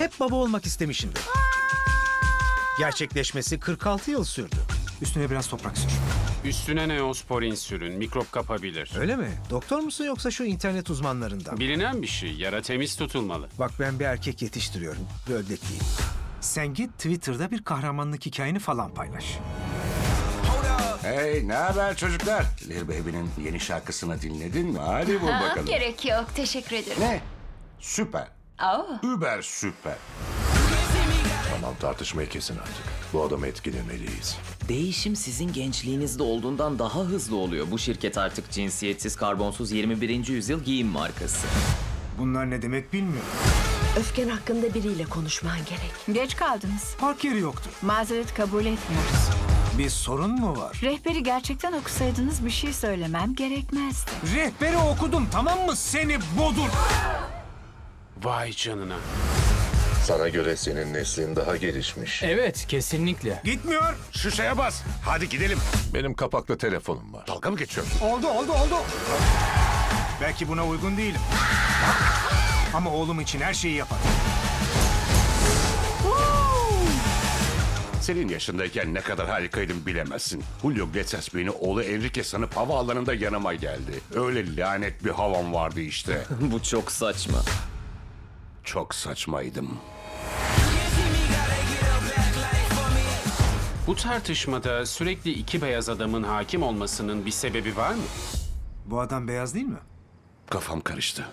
Hep baba olmak istemişimdir. Gerçekleşmesi 46 yıl sürdü. Üstüne biraz toprak sür. Üstüne neosporin sürün, mikrop kapabilir. Öyle mi? Doktor musun yoksa şu internet uzmanlarından? mı? Bilinen bir şey, yara temiz tutulmalı. Bak ben bir erkek yetiştiriyorum. Böldekiyim. Sen git Twitter'da bir kahramanlık hikayeni falan paylaş. Hey ne haber çocuklar? Lil Baby'nin yeni şarkısını dinledin mi? Hadi vur Ha, bakalım. gerek yok. Teşekkür ederim. Ne? Süper. Aa, Über süper. Tamam tartışmayı kesin artık. Bu adamı etkilemeliyiz. Değişim sizin gençliğinizde olduğundan daha hızlı oluyor. Bu şirket artık cinsiyetsiz, karbonsuz 21. yüzyıl giyim markası. Bunlar ne demek bilmiyorum. Öfken hakkında biriyle konuşman gerek. Geç kaldınız. Park yeri yoktur. Mazeret kabul etmiyoruz. Bir sorun mu var? Rehberi gerçekten okusaydınız bir şey söylemem gerekmezdi. Rehberi okudum tamam mı seni bodur? Vay canına. Sana göre senin neslin daha gelişmiş. Evet, kesinlikle. Gitmiyor. Şu şeye bas. Hadi gidelim. Benim kapaklı telefonum var. Dalga mı geçiyorsun? Oldu oldu oldu. Belki buna uygun değilim. Ama oğlum için her şeyi yaparım. Senin yaşındayken ne kadar harikaydım bilemezsin. Julio Iglesias beni oğlu Enrique sanıp havaalanında yanıma geldi. Öyle lanet bir havam vardı işte. Bu çok saçma. Çok saçmaydım. Bu tartışmada sürekli iki beyaz adamın hakim olmasının bir sebebi var mı? Bu adam beyaz değil mi? Kafam karıştı.